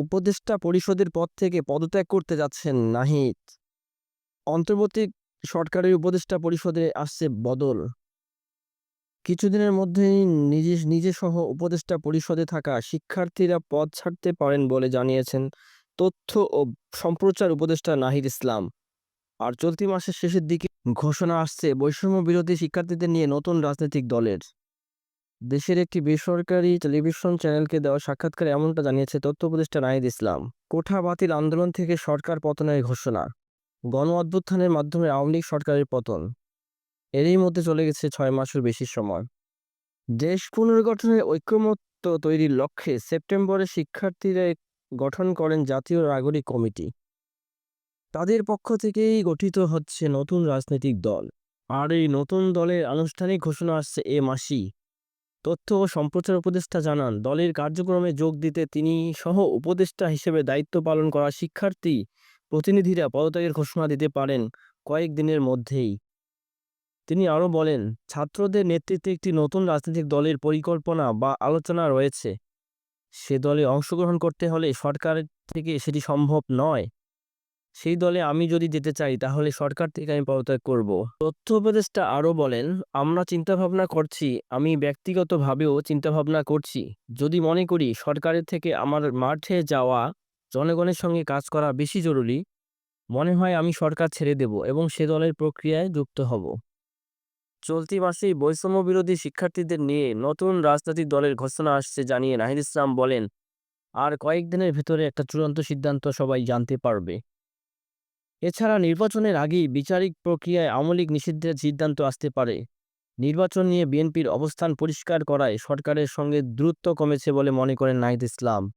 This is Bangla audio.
উপদেষ্টা পরিষদের পদ থেকে পদত্যাগ করতে যাচ্ছেন নাহিদ। অন্তর্বর্তী সরকারের উপদেষ্টা পরিষদে আসছে বদল। কিছুদিনের মধ্যেই নিজে নিজে সহ উপদেষ্টা পরিষদে থাকা শিক্ষার্থীরা পদ ছাড়তে পারেন বলে জানিয়েছেন তথ্য ও সম্প্রচার উপদেষ্টা নাহিদ ইসলাম। আর চলতি মাসের শেষের দিকে ঘোষণা আসছে বৈষম্য বিরোধী শিক্ষার্থীদের নিয়ে নতুন রাজনৈতিক দলের। দেশের একটি বেসরকারি টেলিভিশন চ্যানেলকে দেওয়া সাক্ষাৎকারে এমনটা জানিয়েছে তথ্য উপদেষ্টা নাহিদ ইসলাম। কোঠা বাতিল আন্দোলন থেকে সরকার পতনের ঘোষণা। গণ অভ্যুত্থানের মাধ্যমে আওয়ামী লীগ সরকারের পতন। এরই মধ্যে চলে গেছে ছয় মাসের বেশি সময়। দেশ পুনর্গঠনের ঐক্যমত্য তৈরির লক্ষ্যে সেপ্টেম্বরে শিক্ষার্থীরা গঠন করেন জাতীয় নাগরিক কমিটি। তাদের পক্ষ থেকেই গঠিত হচ্ছে নতুন রাজনৈতিক দল। আর এই নতুন দলের আনুষ্ঠানিক ঘোষণা আসছে এ মাসেই। তথ্য ও সম্প্রচার উপদেষ্টা জানান, দলের কার্যক্রমে যোগ দিতে তিনি সহ উপদেষ্টা হিসেবে দায়িত্ব পালন করা শিক্ষার্থী প্রতিনিধিরা পদত্যাগের ঘোষণা দিতে পারেন কয়েকদিনের মধ্যেই। তিনি আরও বলেন, ছাত্রদের নেতৃত্বে একটি নতুন রাজনৈতিক দলের পরিকল্পনা বা আলোচনা রয়েছে। সে দলে অংশগ্রহণ করতে হলে সরকার থেকে সেটি সম্ভব নয়। সেই দলে আমি যদি যেতে চাই, তাহলে সরকার থেকে আমি পদত্যাগ করব। তথ্য উপদেষ্টা আরও বলেন, আমরা চিন্তাভাবনা করছি, আমি ব্যক্তিগতভাবেও চিন্তাভাবনা করছি। যদি মনে করি সরকারের থেকে আমার মাঠে যাওয়া জনগণের সঙ্গে কাজ করা বেশি জরুরি, মনে হয় আমি সরকার ছেড়ে দেব এবং সে দলের প্রক্রিয়ায় যুক্ত হব। চলতি মাসেই বৈষম্য বিরোধী শিক্ষার্থীদের নিয়ে নতুন রাজনৈতিক দলের ঘোষণা আসছে জানিয়ে নাহিদ ইসলাম বলেন, আর কয়েকদিনের ভেতরে একটা চূড়ান্ত সিদ্ধান্ত সবাই জানতে পারবে। এছাড়া নির্বাচনের আগেই বিচারিক প্রক্রিয়ায় আমলিক নিষিদ্ধের সিদ্ধান্ত আসতে পারে। নির্বাচন নিয়ে বিএনপির অবস্থান পরিষ্কার করায় সরকারের সঙ্গে দ্রুত কমেছে বলে মনে করেন নাহিদ ইসলাম।